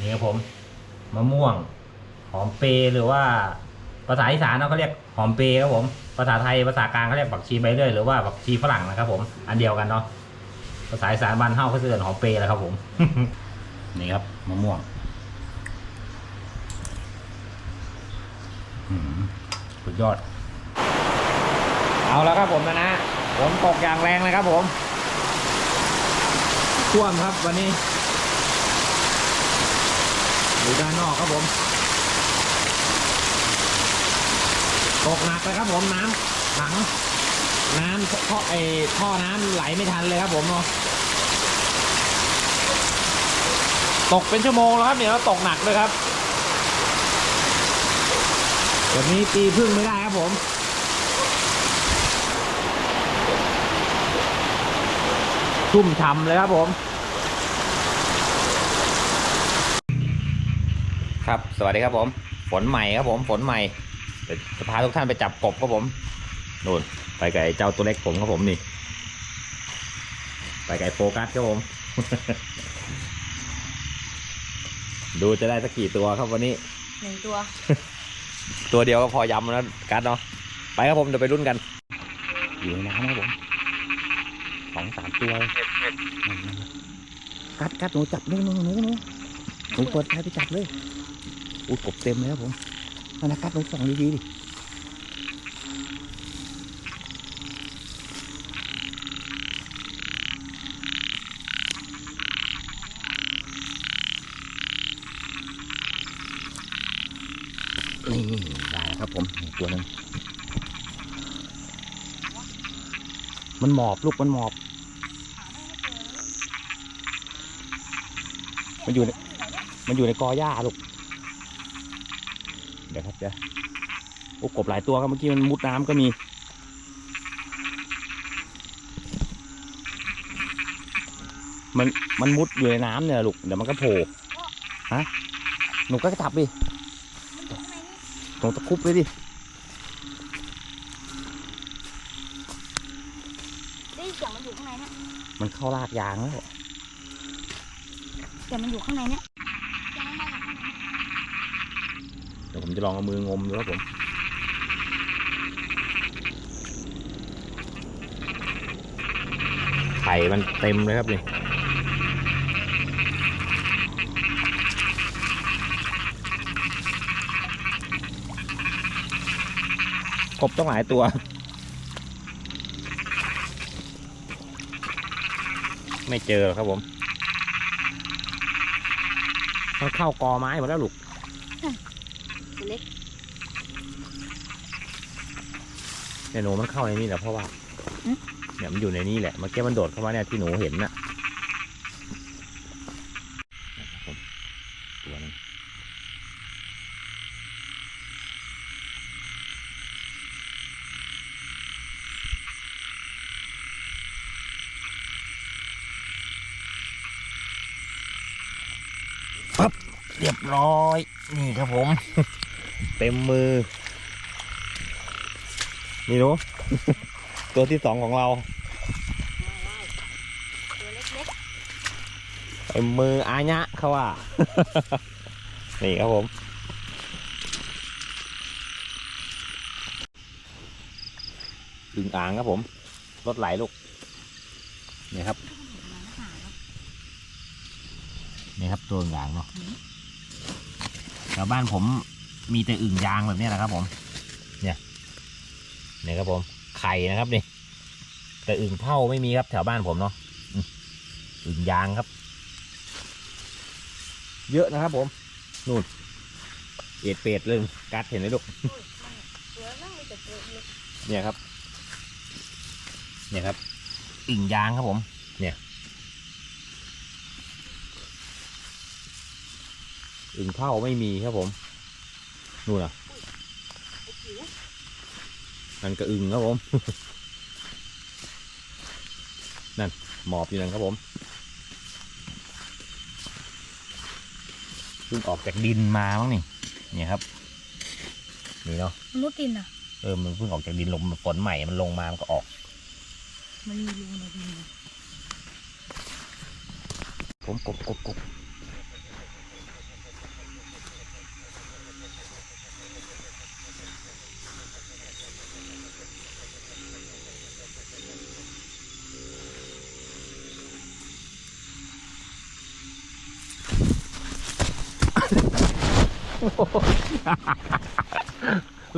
นี่ครับผมมะม่วง หอมเปรหรือว่าภาษาอีสานเขาเรียกหอมเปรครับผม ภาษาไทยภาษากลางเขาเรียกผักชีใบเลื่อยหรือว่าผักชีฝรั่งนะครับ ผมอันเดียวกันเนาะภาษาอีสานบ้านเฮาเขาเรียกหอมเปรแหละครับ ผม นี่ครับมะม่วงอืมสุดยอด เอาแล้วครับผมนะนะฝนตกอย่างแรงเลยครับผมท่วมครับวันนี้ อยู่ด้านนอกครับผม ตกหนักเลยครับผมน้ำขัง น้ำท่อไอท่อน้ำไหลไม่ทันเลยครับผมเนาะตกเป็นชั่วโมงแล้วครับเนี่ยแล้วตกหนักเลยครับแบบนี้ตีพึ่งไม่ได้ครับผมชุ่มฉ่ำเลยครับผม ครับ สวัสดีครับผม ฝนใหม่ครับผม ฝนใหม่เดี๋ยวจะพาทุกท่านไปจับกบครับผมนู่นไปไก่เจ้าตัวเล็กผมครับผมนี่ ไปไก่โฟกัสครับผม ดูจะได้สักกี่ตัวครับวันนี้หนึ่งตัว ตัวเดียวก็พอยำแล้วกัดเนาะ ไปครับผมเดี๋ยวไปรุ่นกัน อยู่ในน้ำครับผมสองสามตัวเลยนั่นๆกัดกัดหนูจับหนูหนูหนูหนูหนูเปิดไฟไปจับเลย อุ้ยกบเต็มเลยครับผมนั่นนะกัดหนูส่องดีๆดินี่ได้ครับผมตัวหนึงมันหมอบลูกมันหมอบ มันอยู่ในมันอยู่ในกอหญ้าลูก เดี๋ยวครับเดี๋ยวโอ้กบหลายตัวครับเมื่อกี้มันมุดน้ำก็มี มันมันมุดอยู่ในน้ำเนี่ยลูกเดี๋ยวมันก็โผล่ฮะหนูก็จับดิหนูตะครุบเลยดิได้ยินเสียงมันอยู่ข้างในเนี่ยมันเข้ารากยางแล้วเสียงมันอยู่ข้างในเนี่ยยังไม่มาจากข้างใน เดี๋ยว ผมจะลองเอามืองมดูครับผมไข่มันเต็มเลยครับนี่กบต้องหลายตัว ไม่เจอครับผม มันเข้ากอไม้หมดแล้วลูก ตัวเล็ก เนี่ยหนูมันเข้าในนี่แหละเพราะว่าอืม เนี่ยมันอยู่ในนี่แหละเมื่อกี้มันโดดเข้ามาเนี่ยที่หนูเห็นน่ะนะครับผมตัวหนึงปั๊บเรียบร้อย นี่ครับผม เต็มมือ นี่หนูตัวที่สองของเราตัวเล็กเต็มมืออาญะเขาว่า นี่ครับผมอึ่งอ่างครับผม รถไหลลูก นี่ครับ นี่ครับตัวอึ่งอ่างเนาะแถวบ้านผมมีแต่อึ่งยางแบบนี้แหละครับผม เนี่ย นี่ครับผมไข่นะครับนี่แต่อึ่งเท่าไม่มีครับแถวบ้านผมเนาะอืมอึ่งยางครับ เยอะนะครับผมนู่นเอ็ดเป็ดเลยกัดเห็นไหมลูกๆตัวนั่งมีแต่ตัวเล็กเนี่ยครับ เนี่ยครับ อึ่งยางครับผม เนี่ยอึ่งเท่าไม่มีครับผมนู่นอะไอ้จิ๋ว นั่นก็อึ่งครับผม นั่นหมอบอยู่นั่นครับผมเพิ่งออกจากดินมามั้งนี่เนี่ยครับ นี่เนาะมันมุดดินอะ เออ มันเพิ่งออกจากดินลมฝนใหม่มันลงมา มันก็ออก มันมีรูในดินผมกบกบกบ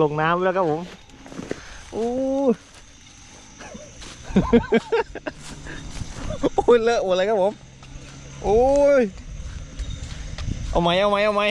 ลงน้ำแล้วครับผมโอ้โอ้ยเลอะหมดเลยครับผม โอ้ย เอาไหมเอาไหมเอาไหม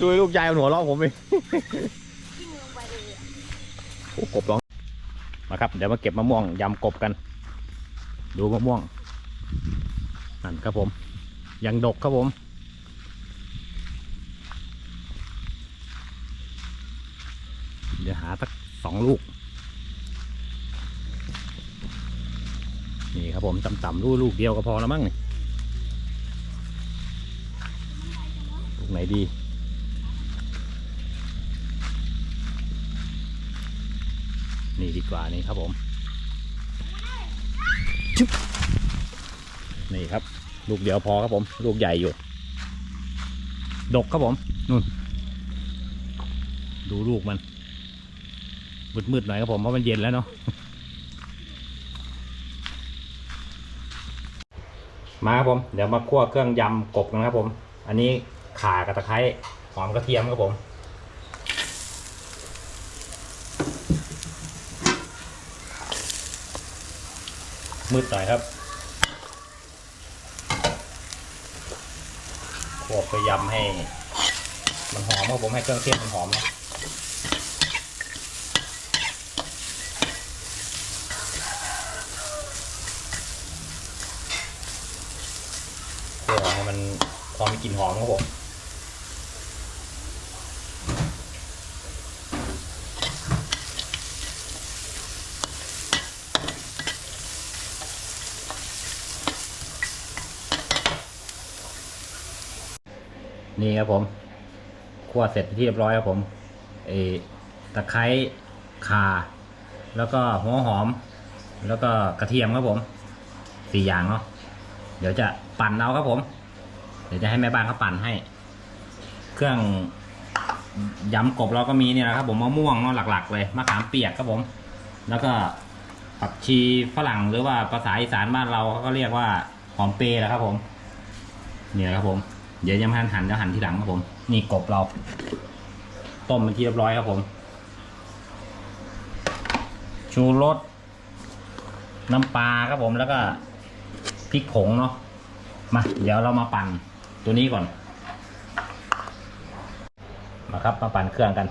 ดูลูกยายเอาหัวล้อผมเองจิ้มลงไปเลยอะโอ้กบร้อง มาครับ เดี๋ยวมาเก็บมะม่วงยำกบกัน ดูมะม่วง นั่นครับผม ยังดกครับผม เดี๋ยวหาสักสองลูก นี่ครับผมต่ำๆลูกลูกเดียวก็พอแล้วมั้งนี่ลูกไหนดีนี่ดีกว่านี่ครับผมชึบนี่ครับ ลูกเดียวพอครับผม ลูกใหญ่อยู่ ดกครับผมนู่นดูลูกมัน มืดๆหน่อยครับผมเพราะมันเย็นแล้วเนาะมาครับผมเดี๋ยวมาคั่วเครื่องยำกบกันะครับผม อันนี้ข่ากับตะไคร้หอมกระเทียมครับผมมืดหน่อยครับคั่วไปยำให้ มันหอมครับผมให้เครื่องเทศมันหอมนะคั่วให้มัน พอมีกลิ่นหอมครับผมนี่ครับผมคั่วเสร็จที่เรียบร้อยครับผมเอตะไคร้ข่า แล้วก็หัวหอม แล้วก็กระเทียมครับผมสี่อย่างเนาะเดี๋ยวจะปั่นเอาครับผม ดี๋ยวจะให้แม่บ้านเขาปั่นให้ เครื่องยำกบเราก็มีเนี่ยนะครับผมมะม่วงเนาะหลัก ๆ เลยมะขามเปียกครับผม แล้วก็ผักชีฝรั่งหรือว่าภาษาอีสานบ้านเราเขาก็เรียกว่าหอมเปรย์แหละครับผม เนี่ยครับผม เดี๋ยวยังไม่ทันหั่นจะหั่นทีหลังครับผม นี่กบเรา ต้มเป็นที่เรียบร้อยครับผม ชูรสน้ำปลาครับผมแล้วก็พริกผงเนาะมาเดี๋ยวเรามาปั่น ตัวนี้ก่อน มาครับมาปั่นเครื่องกัน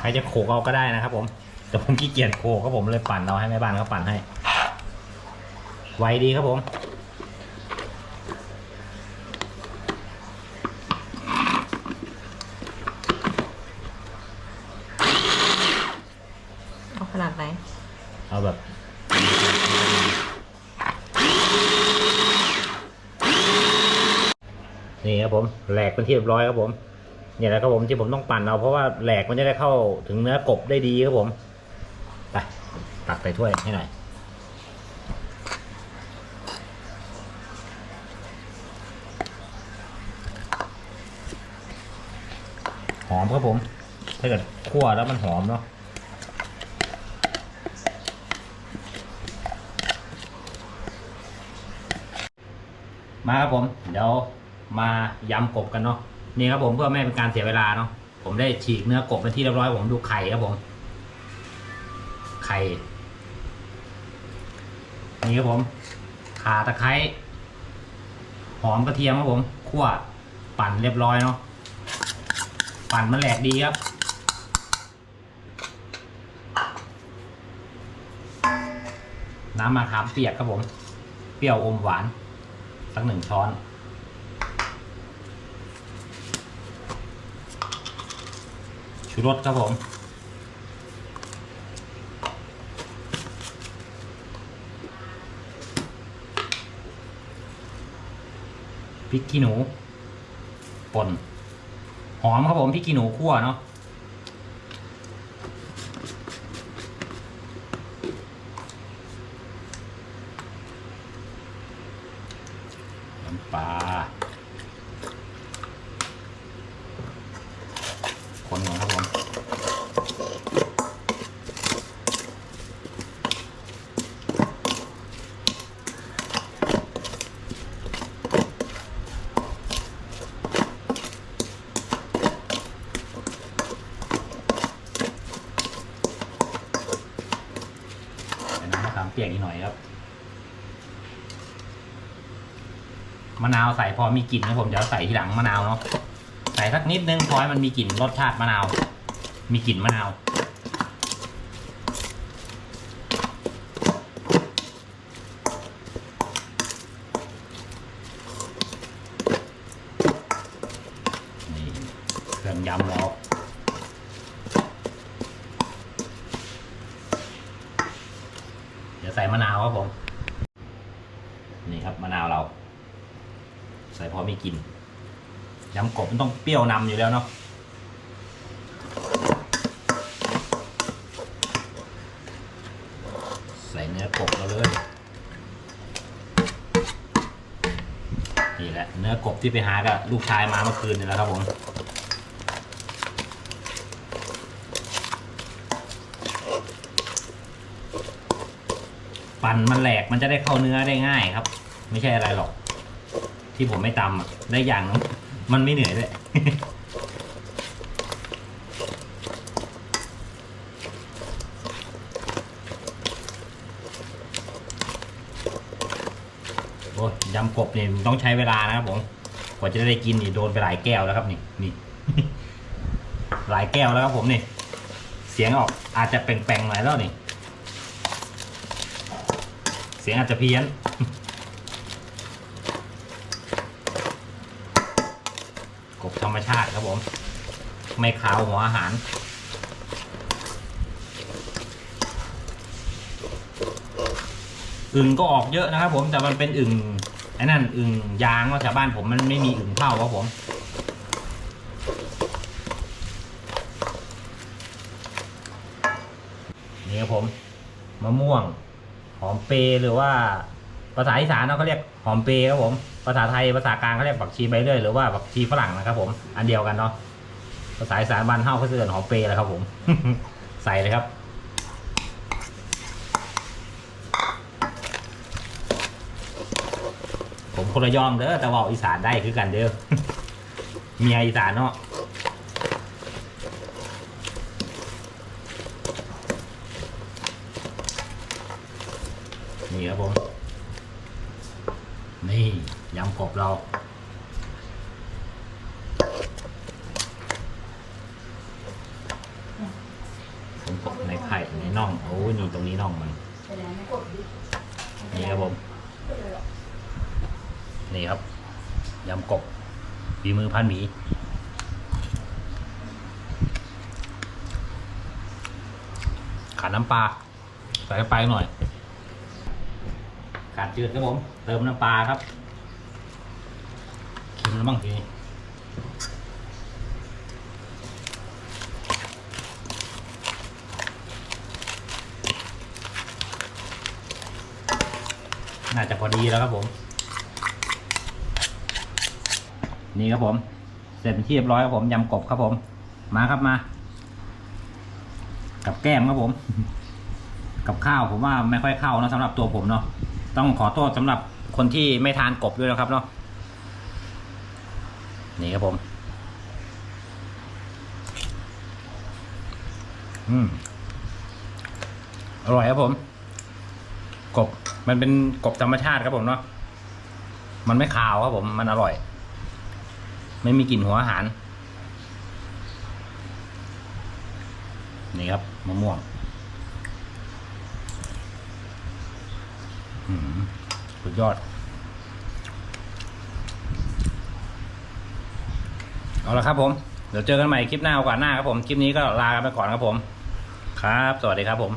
ใครจะโขกเอาก็ได้นะครับผม แต่ผมขี้เกียจโขกครับผมเลยปั่นเอาให้แม่บ้านเขาปั่นให้ ไวดีครับผม เอาขนาดไหน เอาแบบ นี่ครับผม แหลกเป็นที่เรียบร้อยครับผม เนี่ยแหละครับผมที่ผมต้องปั่นเอาเพราะว่าแหลกมันจะได้เข้าถึงเนื้อกบได้ดีครับผมไปตักใส่ถ้วยให้หน่อยหอมครับผม ถ้าเกิดคั่วแล้วมันหอมเนาะมาครับผม เดี๋ยว มายำกบกันเนาะนี่ครับผมเพื่อไม่เป็นการเสียเวลาเนาะผมได้ฉีกเนื้อกบเป็นที่เรียบร้อยผมดูไข่ครับผม ไข่นี่ครับผมข่าตะไคร้หอมกระเทียมครับผมคั่วปั่นเรียบร้อยเนาะปั่นมันแหลกดีครับน้ำมะขามเปียกครับผม เปรี้ยวอมหวาน สักหนึ่งช้อนูรสครับผมพริกขี้หนูป่นหอมครับผมพริกขี้หนูคั่วเนาะน้ำปลา มะนาวใส่พอมีกลิ่นนะผมเดี๋ยวใส่ทีหลังมะนาวเนาะใส่สักนิดนึงพอให้มันมีกลิ่นรสชาติมะนาว มีกลิ่นมะนาวนี่เครื่องยำเราเดี๋ยวใส่มะนาวครับผม นี่ครับมะนาวเรา ใส่พอมีกินยำกบมันต้องเปรี้ยวนำอยู่แล้วเนาะใส่เนื้อกบเราเลยนี่แหละเนื้อกบที่ไปหากับลูกชายมาเมื่อคืนนี่แหละครับผมปั่นมันแหลกมันจะได้เข้าเนื้อได้ง่ายครับ ไม่ใช่อะไรหรอก ที่ผมไม่ตำอะได้อย่างนึงมันไม่เหนื่อยด้วยโอ้ยยำกบเนี่ยมันต้องใช้เวลานะครับผมกว่าจะได้กินนี่โดนไปหลายแก้วแล้วครับนี่นี่ หลายแก้วแล้วครับผมนี่ เสียงออกอาจจะแปลงๆหน่อยแล้วนี่ เสียงอาจจะเพี้ยน กบธรรมชาติครับผม ไม่ขาวหัวอาหาร อึ่งก็ออกเยอะนะครับผมแต่มันเป็นอึ่งไอ้นั่นอึ่งยางว่าะแถวบ้านผมมันไม่มีอึ่งเผาครับผมนี่ครับผมมะม่วงหอมเปรย์หรือว่า ภาษาอีสานเนาะเขาเรียกหอมเปร์ครับผม ภาษาไทยภาษากลางเขาเรียกผักชีใบเลื่อยหรือว่าผักชีฝรั่งนะครับผม อันเดียวกันเนาะ ภาษาอีสานบ้านเฮาเขาเรียกหอมเปร์แหละครับผม ใส่เลยครับ ผมคนละยองเด้อแต่ว่าอีสานได้คือกันเด้อ เมียอีสานเนาะนี่ครับผม นี่ยำกบเราผมกบในไข่ในน่องโอ้ยนี่ตรงนี้น่องมันนี่ครับผมนี่ครับยำกบฝีมือพันหมีขาน้ำปลาใส่ไปหน่อย ขาดจืดครับผม เติมน้ำปลาครับเค็มแล้วบ้างทีนี้น่าจะพอดีแล้วครับผม นี่ครับผม เสร็จเป็นที่เรียบร้อยครับผมยำกบครับผม มาครับมา กับแก้มครับผม กับข้าวผมว่าไม่ค่อยเข้านะสำหรับตัวผมเนาะ ต้องขอโทษสำหรับคนที่ไม่ทานกบด้วยนะครับเนาะนี่ครับผม อืม อร่อยครับผม กบ มันเป็นกบธรรมชาติครับผมเนาะ มันไม่คาวครับผม มันอร่อย ไม่มีกลิ่นหัวอาหาร นี่ครับมะม่วง อืม สุดยอด เอาละครับผม เดี๋ยวเจอกันใหม่คลิปหน้าโอกาสหน้าครับผม คลิปนี้ก็ลากันไปก่อนครับผม ครับ สวัสดีครับผม